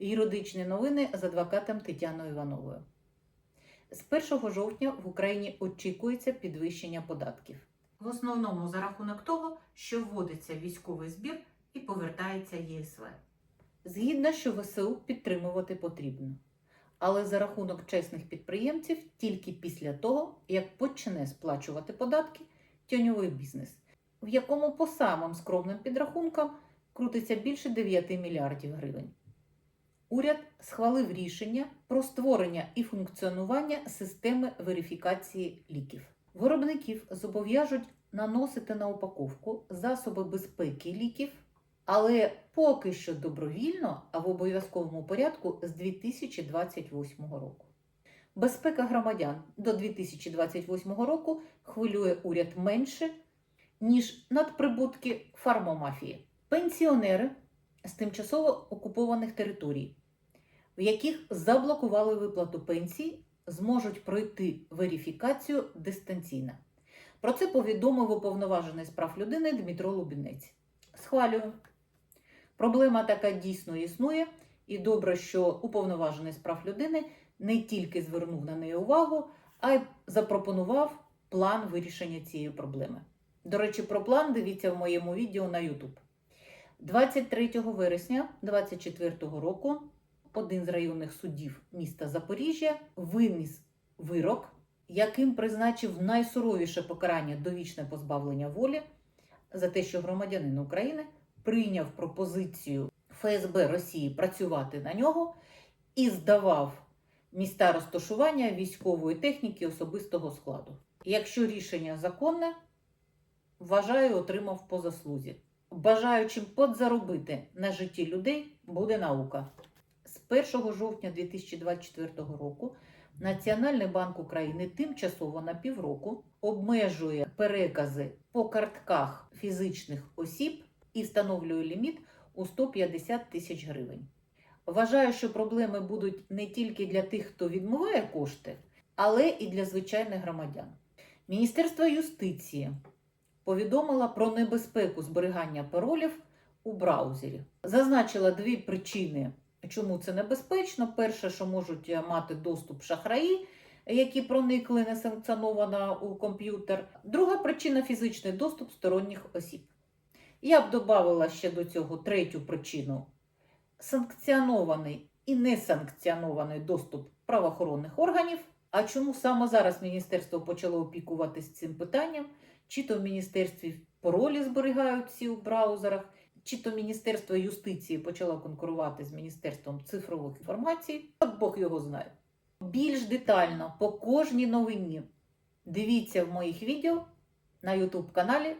Юридичні новини з адвокатом Тетяною Івановою. З 1 жовтня в Україні очікується підвищення податків. В основному за рахунок того, що вводиться військовий збір і повертається ЄСВ. Згідно, що ВСУ підтримувати потрібно. Але за рахунок чесних підприємців тільки після того, як почне сплачувати податки тіньовий бізнес, в якому по самим скромним підрахункам крутиться більше 9 мільярдів гривень. Уряд схвалив рішення про створення і функціонування системи верифікації ліків. Виробників зобов'яжуть наносити на упаковку засоби безпеки ліків, але поки що добровільно, а в обов'язковому порядку з 2028 року. Безпека громадян до 2028 року хвилює уряд менше, ніж надприбутки фармомафії. Пенсіонери з тимчасово окупованих територій, в яких заблокували виплату пенсій, зможуть пройти верифікацію дистанційно. Про це повідомив уповноважений з прав людини Дмитро Лубінець. Схвалюю. Проблема така дійсно існує, і добре, що уповноважений з прав людини не тільки звернув на неї увагу, а й запропонував план вирішення цієї проблеми. До речі, про план дивіться в моєму відео на YouTube. 23 вересня 2024 року один з районних судів міста Запоріжжя виніс вирок, яким призначив найсуровіше покарання довічне позбавлення волі за те, що громадянин України прийняв пропозицію ФСБ Росії працювати на нього і здавав міста розташування військової техніки особистого складу. Якщо рішення законне, вважаю, отримав по заслузі. Бажаючим подзаробити на житті людей буде наука. З 1 жовтня 2024 року Національний банк України тимчасово на півроку обмежує перекази по картках фізичних осіб і встановлює ліміт у 150 тисяч гривень. Вважаю, що проблеми будуть не тільки для тих, хто відмиває кошти, але і для звичайних громадян. Міністерство юстиції повідомила про небезпеку зберігання паролів у браузері. Зазначила дві причини, чому це небезпечно. Перше, що можуть мати доступ шахраї, які проникли несанкціоновано у комп'ютер. Друга причина фізичний доступ сторонніх осіб. Я б додала ще до цього третю причину санкціонований і несанкціонований доступ правоохоронних органів. А чому саме зараз міністерство почало опікуватись цим питанням? Чи то в міністерстві паролі зберігають всі у браузерах, чи то Міністерство юстиції почало конкурувати з Міністерством цифрових інформацій, от Бог його знає. Більш детально по кожній новині дивіться в моїх відео на YouTube каналі